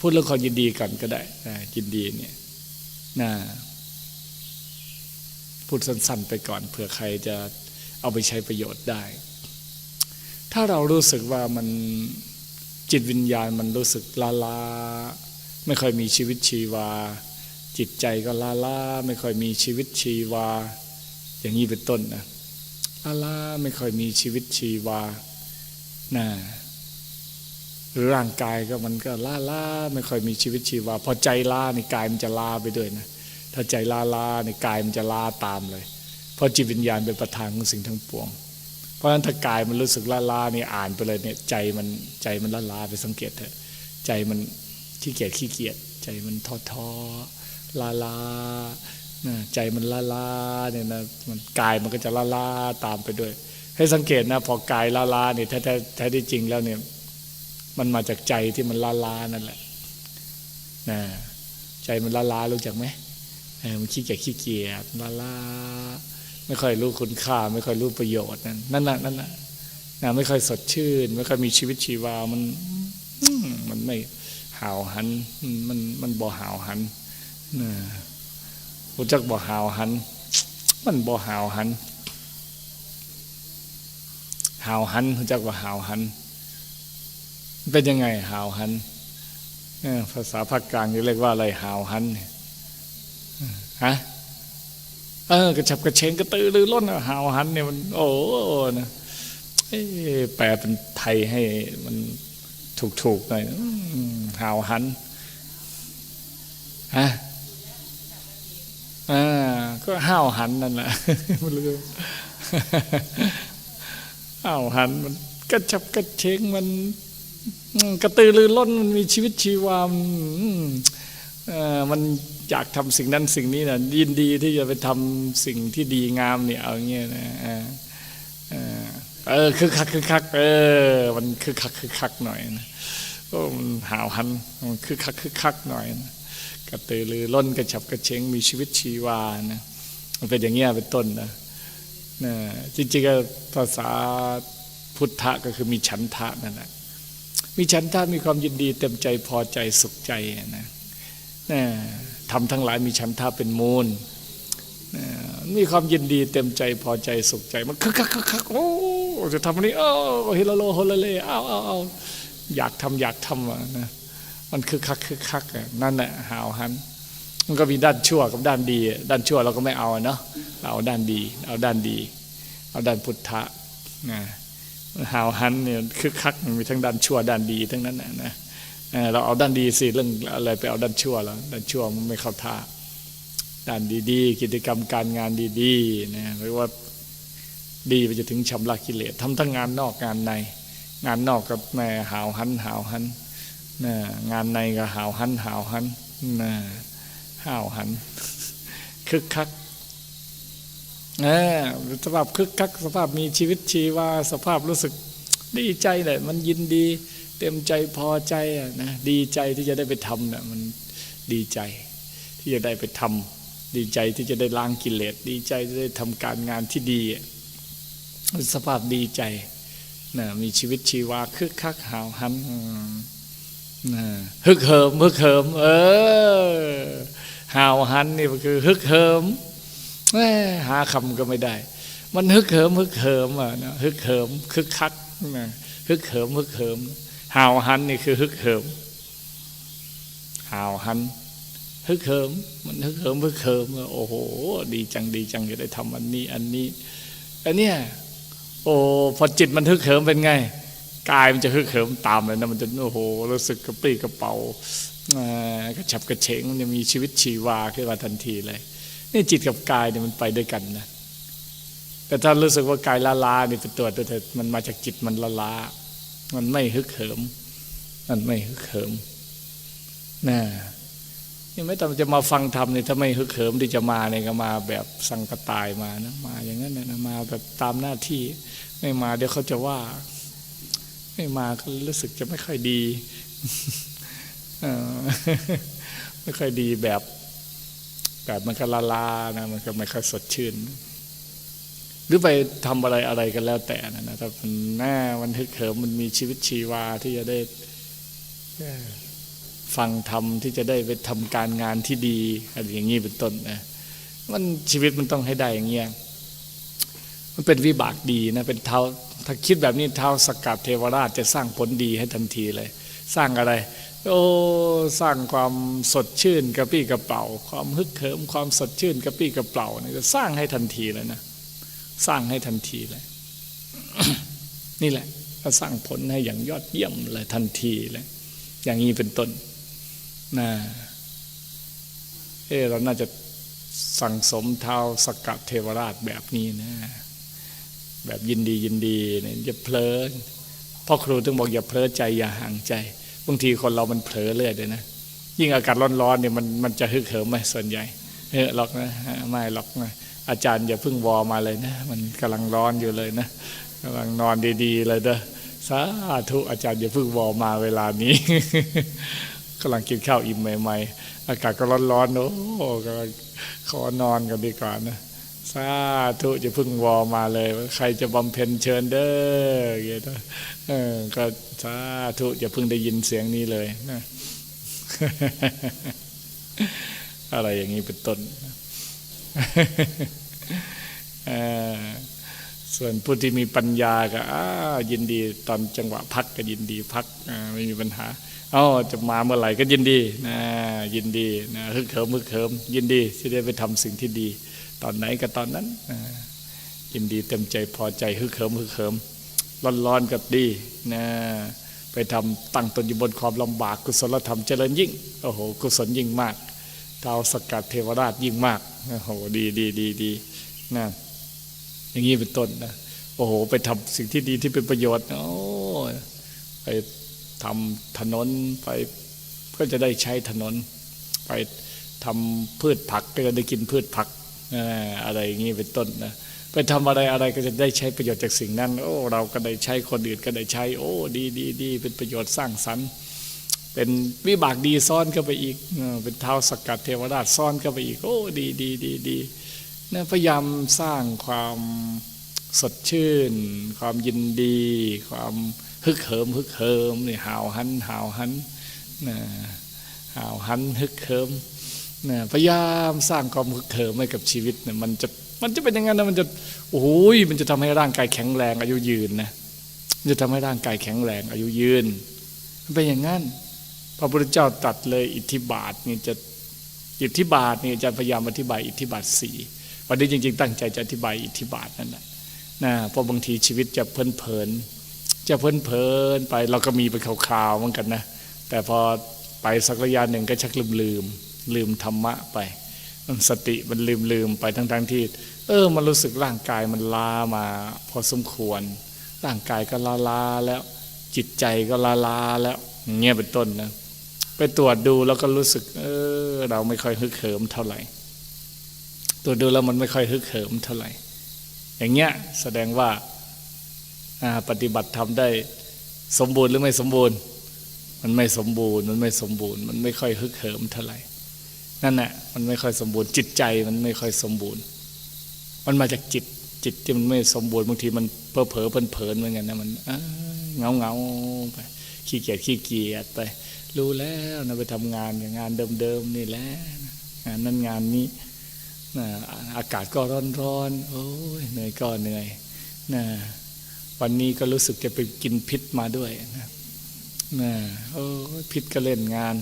พูดเรื่องความยินดีกันก็ได้ยินดีเนี่ยนะพูดสั้นๆไปก่อนเผื่อใครจะเอาไปใช้ประโยชน์ได้ ถ้าเรารู้สึกว่ามันจิตวิญญาณมันรู้สึกล้าลาๆไม่ค่อยมีชีวิตชีวา จิตใจก็ล้าลาๆไม่ค่อยมีชีวิตชีวา อย่างนี้เป็นต้นนะล้าลาๆไม่ค่อยมีชีวิตชีวานะ ร่างกายก็มันก็ล้าลาไม่ค่อยมีชีวิตชีวาพอใจล้าในกายมันจะล้าไปด้วยนะถ้าใจล้าลาในกายมันจะล้าตามเลย เพราะจิตวิญญาณเป็นประธานของสิ่งทั้งปวง เพราะฉะนั้นถ้ากายมันรู้สึกล้าลานี่อ่านไปเลยเนี่ยใจมันใจมันล้าลาไปสังเกตเถอะใจมันขี้เกียจขี้เกียจใจมันท้อท้อลาลานะใจมันล้าลาเนี่ยนะมันกายมันก็จะล้าลาตามไปด้วย ให้สังเกตนะพอกายล้าลาเนี่ยแท้แท้แท้ที่จริงแล้วเนี่ย มันมาจากใจที่มันล้าลานั่นแหละนะใจมันล้าลารู้จักไหมเออมันขี้เกียจขี้เกียจลาลาไม่ค่อยรู้คุณค่า ไม่ค่อยรู้ประโยชน์นั่นนั่นน่ะนั่นน่ะนะไม่ค่อยสดชื่น ไม่ค่อยมีชีวิตชีวามันมันไม่หาวหัน มันมันบ่หาวหันนะรู้จักบ่หาวหัน มันบ่หาวหันหาวหันรู้จักว่าหาวหันมัน เป็นยังไงหาวหันภาษาภาคกลางเรียกว่าอะไรหาวหันฮะเออกระฉับกระเฉงกระตือรือร้นอะหาวหันเนี่ยมันโอ้นะแปลเป็นไทยให้มันถูกๆหน่อยหาวหันฮะอ่าก็ห้าวหันนั่นแหละมันลืมห้าวหันมันกระฉับกระเฉงมัน กระตือรือร้นมันมีชีวิตชีวามันอืมเอ่อมันอยากทำสิ่งนั้นสิ่งนี้นะยินดีที่จะไปทำสิ่งที่ดีงามเนี่ยเอาเงี้ยนะเออเออเออคือคักคือคักเออมันคือคักคือคักหน่อยนะโอ้มันหาวหันมันคือคักคือคักหน่อยนะกระตือรือร้นกระฉับกระเฉงมีชีวิตชีวานะมันเป็นอย่างเงี้ยเป็นต้นนะนะจริงๆก็ภาษาพุทธะก็คือมีฉันทะนั่นแหละ มีฉันทะมีความยินดีเต็มใจพอใจสุขใจนะนะทำทั้งหลายมีฉันท่าเป็นมูลมีความยินดีเต็มใจพอใจสุขใจ มันคึกคักคึกคักโอ้จะทำอันนี้เออเฮลโลโฮลเลเอาเอาเอาอยากทำอยากทำนะมันคึกคักคึกคักนั่นแหละหาวหันมันก็มีด้านชั่วกับด้านดี ด้านชั่วเราก็ไม่เอาเนาะเราเอาด้านดี เอาด้านดี เอาด้านพุทธะนะ หาวหันเนี่ยคึกคักมันมีทั้งด้านชั่วด้านดีทั้งนั้นนะเราเอาด้านดีสิเรื่องอะไรไปเอาด้านชั่วแล้วด้านชั่วมันไม่เข้าท่าด้านดีๆ กิจกรรมการงานดีๆนะเรียกว่าดีไปจะถึงชำระกิเลสทำทั้งงานนอกงานใน งานนอกกับแม่หาวหันหาวหันนะงานในก็หาวหันหาวหันนะหาวหันคึกคัก สภาพคึกคัก สภาพมีชีวิตชีวาสภาพรู้สึกดีใจเลยมันยินดี เต็มใจพอใจอะนะดีใจที่จะได้ไปทำนะมันดีใจ ที่จะได้ไปทำดีใจที่จะได้ล้างกิเลสดีใจที่ได้ทำการงานที่ดีสภาพดีใจนะมีชีวิตชีวาคึกคักหาวหันนะฮึกเหิมฮึกเหิม เออหาวหันนี่ก็คือฮึกเหิม หาคำก็ไม่ได้ มันฮึกเหิมฮึกเหิมอะนะฮึกเหิมคึกคักนะฮึกเหิมฮึกเหิมห่าวหันนี่คือฮึกเหิมห่าวหันฮึกเหิมมันฮึกเหิมฮึกเหิมโอ้โห ดีจังดีจังจะได้ทำอันนี้ อันนี้อันเนี้ยโอ้พอจิตมันฮึกเหิมเป็นไงกายมันจะฮึกเหิมตามเลยนะมันจะโอ้โหรู้สึกกระปรี้กระเป๋ากระฉับกระเฉงมันจะมีชีวิตชีวาขึ้นมาทันทีเลย นี่จิตกับกายเนี่ยมันไปด้วยกันนะแต่ถ้ารู้สึกว่ากายละลานี่เป็นตัวตัวมันมาจากจิตมันละลา มันไม่ฮึกเหิม มันไม่ฮึกเหิมนะนี่ไม่ต้องจะมาฟังธรรมเนี่ยถ้าไม่ฮึกเหิมที่จะมาเนี่ยก็มาแบบสังกตายมานะมาอย่างนั้นนะมาแบบตามหน้าที่ ไม่มาเดี๋ยวเขาจะว่า ไม่มาก็รู้สึกจะไม่ค่อยดีไม่ค่อยดีแบบ แบบมันก็ละลานะมันก็ไม่ค่อยสดชื่น หรือไปทำอะไรอะไรกันแล้วแต่นะนะถ้ามันหน้ามันฮึกเหิมมันมีชีวิตชีวาที่จะได้ฟังธรรมที่จะได้ไปทำการงานที่ดีอะไรอย่างนี้เป็นต้นนะมันชีวิตมันต้องให้ได้อย่างเงี้ยมันเป็นวิบากดีนะเป็นเท้าถ้าคิดแบบนี้เท้าสกัดเทวราชจะสร้างผลดีให้ทันทีเลย สร้างอะไร โอ้สร้างความสดชื่นกระปี้กระเป๋า ความฮึกเหิมความสดชื่นกระปี้กระเป๋านี่จะสร้างให้ทันทีเลยนะ สร้างให้ทันทีเลย นี่แหละก็สร้างผลให้อย่างยอดเยี่ยมเลยทันทีเลย อย่างนี้เป็นต้นนะเออเราน่าจะสั่งสมเท้าสกัดเทวราชแบบนี้นะ แบบยินดียินดีเนี่ยอย่าเพลินพ่อครูถึงบอกอย่าเพลิดใจอย่าห่างใจ บางทีคนเรามันเผลอเรื่อยเลยนะยิ่งอากาศร้อนๆเนี่ยมันมันจะฮึกเหิมไหมส่วนใหญ่เออหรอกนะไม่หรอกนะอาจารย์อย่าเพิ่งวอมาเลยนะ มันกำลังร้อนอยู่เลยนะกำลังนอนดีๆเลยเด้อสาธุอาจารย์อย่าเพิ่งวอมาเวลานี้กำลังกินข้าวอิ่มใหม่ ๆ อากาศก็ร้อนๆโอ้กำลังขอนอนกันดีกว่านะ สาธุจะพึ่งวอมาเลย ใครจะบำเพ็ญเชิญเด้อเงี้ยก็สาธุจะพึ่งได้ยินเสียงนี้เลยนะอะไรอย่างนี้เป็นต้นส่วนผู้ที่มีปัญญาก็ยินดีตอนจังหวะพักก็ยินดีพักไม่มีปัญหาอ๋อจะมาเมื่อไหร่ก็ยินดีนะยินดีนะฮึกเหิมฮึกเหิมยินดีที่ได้ไปทำสิ่งที่ดี ตอนไหนก็ตอนนั้นอ่ายินดีเต็มใจพอใจฮึกเหิมฮึกเหิมร้อนๆก็ดีนะไปทำตั้งตนอยู่บนความลำบาก กุศลธรรมเจริญยิ่งโอ้โหกุศลยิ่งมากดาวสกัดเทวราชยิ่งมากโอ้โหดีดีดีดีนะอย่างนี้เป็นต้นนะโอ้โห ไปทำสิ่งที่ดีที่เป็นประโยชน์โอ้ไปทำถนนไปก็จะได้ใช้ถนน ไปทำพืชผักก็จะได้กินพืชผัก อะไรอย่างนี้เป็นต้นนะไปทำอะไรอะไรก็จะได้ใช้ประโยชน์จากสิ่งนั้น โอ้เราก็ได้ใช้คนอื่นก็ได้ใช้ โอ้ดีดีดีเป็นประโยชน์สร้างสรรค์ เป็นวิบากดีซ้อนเข้าไปอีกเออเป็นเท้าสกัดเทวราชซ้อนเข้าไปอีก โอ้ดีดีดีดีนะพยายามสร้างความสดชื่น ความยินดี ความฮึกเหิมฮึกเหิมนี่หาวหันหาวหันนะหาวหันฮึกเหิม นะพยายามสร้างความฮึกเหิมให้กับชีวิตเนี่ยมันจะมันจะเป็นอย่างนั้นนะมันจะโอ้ยมันจะทำให้ร่างกายแข็งแรง อายุยืนนะมันจะทำให้ร่างกายแข็งแรง อายุยืนมันเป็นอย่างนั้นพระพุทธเจ้าตัดเลยอิทธิบาทนี่จะอิทธิบาทนี่อาจารย์พยายามอธิบายอิทธิบาทสี่วันนี้จริง ๆ ตั้งใจจะอธิบายอิทธิบาทนั่นแหละนะเพราะบางทีชีวิตจะเพลินเพลินจะเพลินเพลินไปเราก็มีเป็นคราวๆเหมือนกันนะแต่พอไปสักระยะหนึ่งก็ชักลืมลืม ลืมธรรมะไปมันสติมันลืมลืมไปทั้งๆที่ เออ มันรู้สึกร่างกายมันล้ามา พอสมควร ร่างกายก็ลาลาแล้ว จิตใจก็ลาลาแล้วเงี้ยเป็นต้นนะไปตรวจดูแล้วก็รู้สึก เออ เราไม่ค่อยฮึกเหิมเท่าไหร่ตรวจดูแล้วมันไม่ค่อยฮึกเหิมเท่าไหร่ อย่างเงี้ยแสดงว่าปฏิบัติทำได้สมบูรณ์หรือไม่สมบูรณ์ มันไม่สมบูรณ์ มันไม่สมบูรณ์ มันไม่ค่อยฮึกเหิมเท่าไหร่ นั่นแหละมันไม่ค่อยสมบูรณ์จิตใจมันไม่ค่อยสมบูรณ์ มันมาจากจิตจิตที่มันไม่สมบูรณ์บางทีมันเพ้อเผลอเพลินเพลินเหมือนกันนะมันเงาเงาไปขี้เกียจขี้เกียจไป รู้แล้วนะไปทำงานอย่างงานเดิมๆนี่แหละงานนั้นงานนี้นะอากาศก็ร้อนๆโอ้ยเหนื่อยก็เหนื่อยนะวันนี้ก็รู้สึกจะไปกินพิษมาด้วยนะนะโอ้ยพิษก็เล่นงาน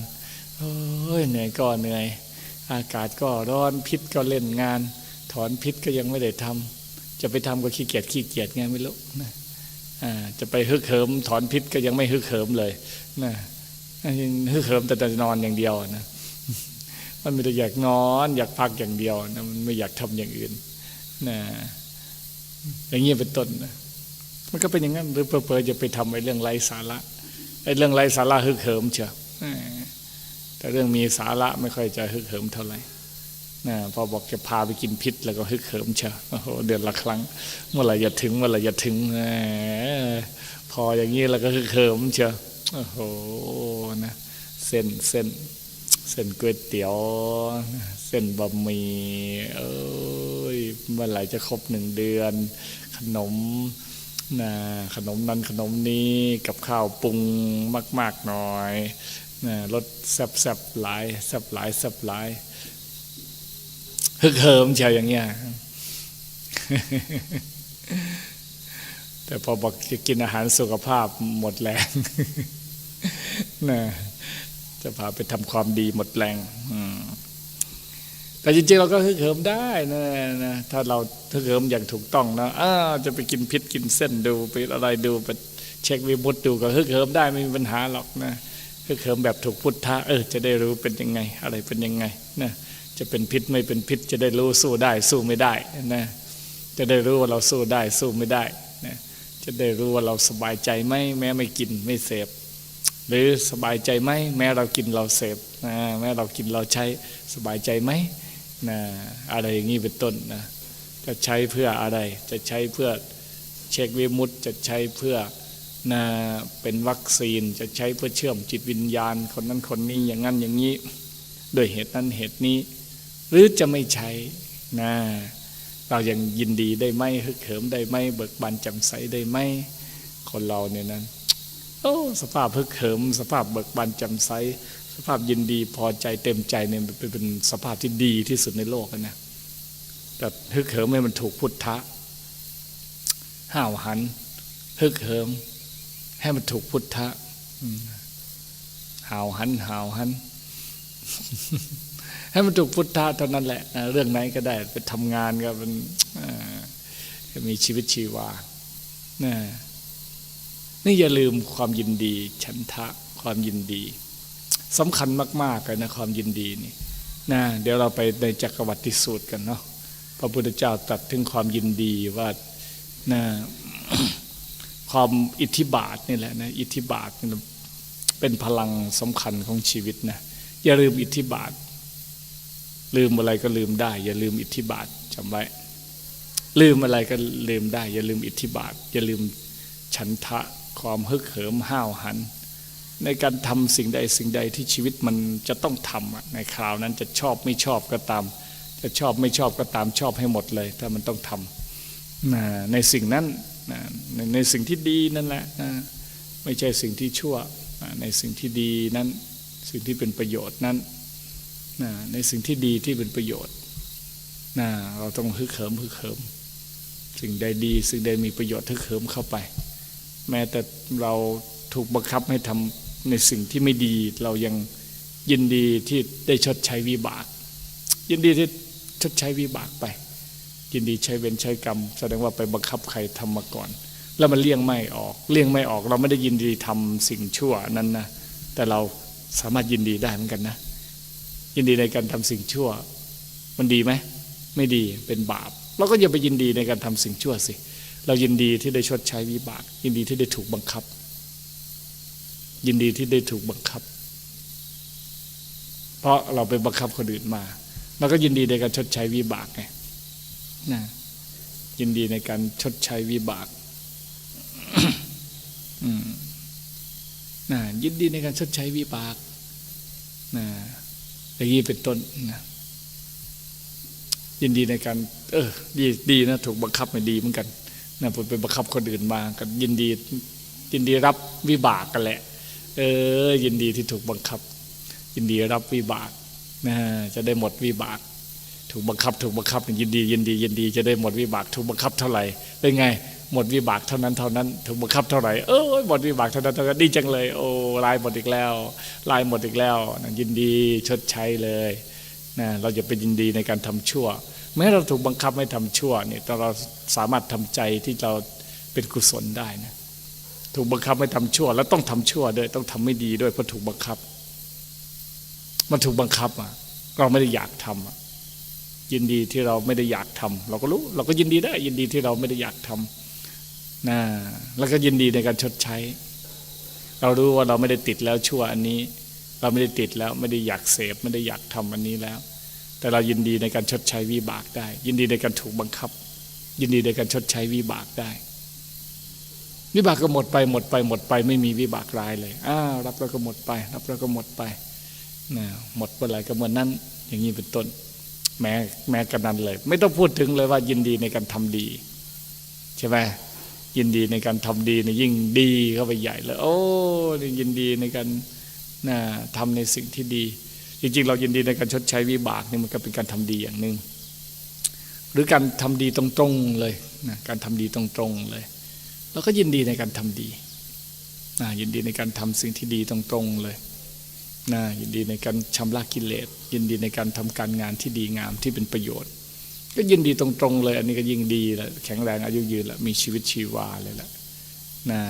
โอ้ยเหนื่อยก็เหนื่อย อากาศก็ร้อนพิษก็เล่นงาน ถอนพิษก็ยังไม่ได้ทำจะไปทำก็ขี้เกียจขี้เกียจไงไม่รู้นะจะไปฮึกเหิม ถอนพิษก็ยังไม่ฮึกเหิมเลยนะฮึกเหิมแต่จะนอนอย่างเดียวนะมันไม่ได้อยากนอน อยากพักอย่างเดียวนะมันไม่อยากทำอย่างอื่นนะอย่างเงี้ยเป็นต้นนะมันก็เป็นอย่างนั้นหรือเปรๆจะไปทำไอ้เรื่องไร้สาระไอ้เรื่องไร้สาระฮึกเหิมเชียว แต่เรื่องมีสาระไม่ค่อยจะฮึกเหิมเท่าไหร่นะพอบอกจะพาไปกินพิษ แล้วก็ฮึกเหิมเชียวโอ้โหเดือนละครั้ง เมื่อไหร่จะถึงเมื่อไหร่จะถึงพออย่างนี้แล้วก็ฮึกเหิมเชียวโอ้โหนะเส้นเส้นเส้นก๋วยเตี๋ยวเส้นบะหมี่เอ้ยเมื่อไหร่จะครบหนึ่งเดือน ขนมนะขนมนั้นขนมนี้กับข้าวปรุงมาก ๆ หน่อย นะรสแซบแซบหลายแซบหลายแซบหลายฮึกเหิมเชียวอย่างเงี้ยแต่พอบอกจะกินอาหารสุขภาพหมดแรงนะจะพาไปทำความดีหมดแรงแต่จริงๆเราก็ฮึกเหิมได้นะนะถ้าเราฮึกเหิมอย่างถูกต้องนะอ้าจะไปกินพิษกินเส้นดูไปอะไรดูไปเช็ควิมุตดูก็ฮึกเหิมได้ไม่มีปัญหาหรอกนะ ก็เหิมแบบถูกพุทธะเออจะได้รู้เป็นยังไง อะไรเป็นยังไงนะจะเป็นพิษไม่เป็นพิษจะได้รู้สู้ได้สู้ไม่ได้นะจะได้รู้ว่าเราสู้ได้สู้ไม่ได้นะจะได้รู้ว่าเราสบายใจไหมแม้ไม่กินไม่เสพหรือสบายใจไหมแม้เรากินเราเสพนะแม้เรากินเราใช้สบายใจไหมนะอะไรอย่างนี้เป็นต้นนะจะใช้เพื่ออะไร จะใช้เพื่อเช็ควิมุตจะใช้เพื่อ นะเป็นวัคซีนจะใช้เพื่อเชื่อมจิตวิญญาณ คนนั้นคนนี้อย่างนั้นอย่างนี้ด้วยเหตุนั้นเหตุนี้ หรือจะไม่ใช้นะเรายังยินดีได้ไหมฮึกเหิมได้ไหมเบิกบานจำใสได้ไหมคนเราเนี่ยนั้นโอ้สภาพพึกเหิม สภาพเบิกบานจำใสสภาพยินดีพอใจเต็มใจเนี่ยเป็นเป็นสภาพที่ดีที่สุดในโลกนะแต่ฮึกเหิมให้มันถูกพุทธะห้าวหันฮึกเหิม ให้มันถูกพุทธะห่าวหันห่าวหัน ให้มันถูกพุทธะเท่านั้นแหละ เรื่องไหนก็ได้ ไปทำงานก็เป็นมีชีวิตชีวานี่อย่าลืมความยินดีฉันทะความยินดีสำคัญมากๆเลยนะความยินดีนี่นะเดี๋ยวเราไปในจักรวัติสูตรกันเนาะพระพุทธเจ้าตรัสถึงความยินดีว่านะ ความอิทธิบาทนี่แหละนะอิทธิบาทเป็นพลังสำคัญของชีวิตนะอย่าลืมอิทธิบาท ลืมอะไรก็ลืมได้ อย่าลืมอิทธิบาทจำไว้ ลืมอะไรก็ลืมได้ อย่าลืมอิทธิบาท อย่าลืมฉันทะความฮึกเหิมห้าวหัน ในการทำสิ่งใดสิ่งใดที่ชีวิตมันจะต้องทำอะในคราวนั้นจะชอบไม่ชอบก็ตาม จะชอบไม่ชอบก็ตามชอบให้หมดเลย ถ้ามันต้องทำในสิ่งนั้น นะในในสิ่งที่ดีนั่นแหละนะไม่ใช่สิ่งที่ชั่วนะในสิ่งที่ดีนั้น สิ่งที่เป็นประโยชน์นั้นนะในสิ่งที่ดีที่เป็นประโยชน์นะเราต้องฮึกเหิมฮึกเหิมสิ่งใดดี สิ่งใดมีประโยชน์ฮึกเหิมเข้าไป แม้แต่เราถูกบังคับให้ทำในสิ่งที่ไม่ดี เรายังยินดีที่ได้ชดใช้วิบาก ยินดีที่ชดใช้วิบากไป ยินดีใช้เวรใช้กรรม แสดงว่าไปบังคับใครทำมาก่อน แล้วมันเลี่ยงไม่ออก เลี่ยงไม่ออก เราไม่ได้ยินดีทำสิ่งชั่วนั้นนะแต่เราสามารถยินดีได้เหมือนกันนะ ยินดีในการทำสิ่งชั่ว มันดีไหมไม่ดีเป็นบาปเราก็อย่าไปยินดีในการทำสิ่งชั่วสิ เรายินดีที่ได้ชดใช้วิบาก ยินดีที่ได้ถูกบังคับ ยินดีที่ได้ถูกบังคับ เพราะเราไปบังคับคนอื่นมาเราก็ยินดีในการชดใช้วิบากไง นะยินดีในการชดใช้วิบากนะยินดีในการชดใช้วิบากนะอย่างนี้เป็นต้นนะยินดีในการ เออ ดีดีนะ ถูกบังคับไม่ดีเหมือนกันนะผมไปบังคับคนอื่นมาก็ยินดี ยินดีรับวิบากกันแหละ เออ ยินดีที่ถูกบังคับ ยินดีรับวิบากนะจะได้หมดวิบาก ถูกบังคับ ถูกบังคับยินดียินดียินดีจะได้หมดวิบาก ถูกบังคับเท่าไหร่เป็นไง หมดวิบากเท่านั้นเท่านั้น ถูกบังคับเท่าไหร่เออหมดวิบากเท่านั้นเท่านั้นดีจังเลย โอ้ลายหมดอีกแล้ว ลายหมดอีกแล้วนะยินดีชดใช้เลยนะเราจะเป็นยินดีในการทำชั่ว แม้เราถูกบังคับให้ทำชั่วเนี่ยแต่เราสามารถทำใจที่เราเป็นกุศลได้นะถูกบังคับให้ทำชั่ว แล้วต้องทำชั่วด้วยต้องทำไม่ดีด้วยเพราะถูกบังคับ มันถูกบังคับอะเราไม่ได้อยากทำอะ ยินดีที่เราไม่ได้อยากทำเราก็รู้ เราก็ยินดีได้ ยินดีที่เราไม่ได้อยากทำนะแล้วก็ยินดีในการชดใช้ เรารู้ว่าเราไม่ได้ติดแล้วชั่วอันนี้ เราไม่ได้ติดแล้วไม่ได้อยากเสพไม่ได้อยากทำอันนี้แล้ว แต่เรายินดีในการชดใช้วิบากได้ ยินดีในการถูกบังคับ ยินดีในการชดใช้วิบากได้ วิบากก็หมดไปหมดไปหมดไป ไม่มีวิบากรายเลยอ้าวรับแล้วก็หมดไป รับแล้วก็หมดไปนะหมดเมื่อไหร่ก็เมื่อนั้น อย่างนี้เป็นต้น แม้แม้กันนั้นเลย ไม่ต้องพูดถึงเลยว่ายินดีในการทำดี ใช่ไหมยินดีในการทำดีนี่ยิ่งดีเข้าไปใหญ่เลย โอ้นี่ยินดีในการนะทำในสิ่งที่ดี จริง ๆ เรายินดีในการชดใช้วิบากนี่มันก็เป็นการทำดีอย่างหนึ่งหรือการทำดีตรงๆเลยนะการทำดีตรงๆเลยเราก็ยินดีในการทำดีนะยินดีในการทำสิ่งที่ดีตรงๆเลย นะยินดีในการชำระกิเลส ยินดีในการทำการงานที่ดีงามที่เป็นประโยชน์ ก็ยินดีตรงๆเลย อันนี้ก็ยิ่งดีแหละแข็งแรงอายุยืนแล้วมีชีวิตชีวาเลยแหละนะ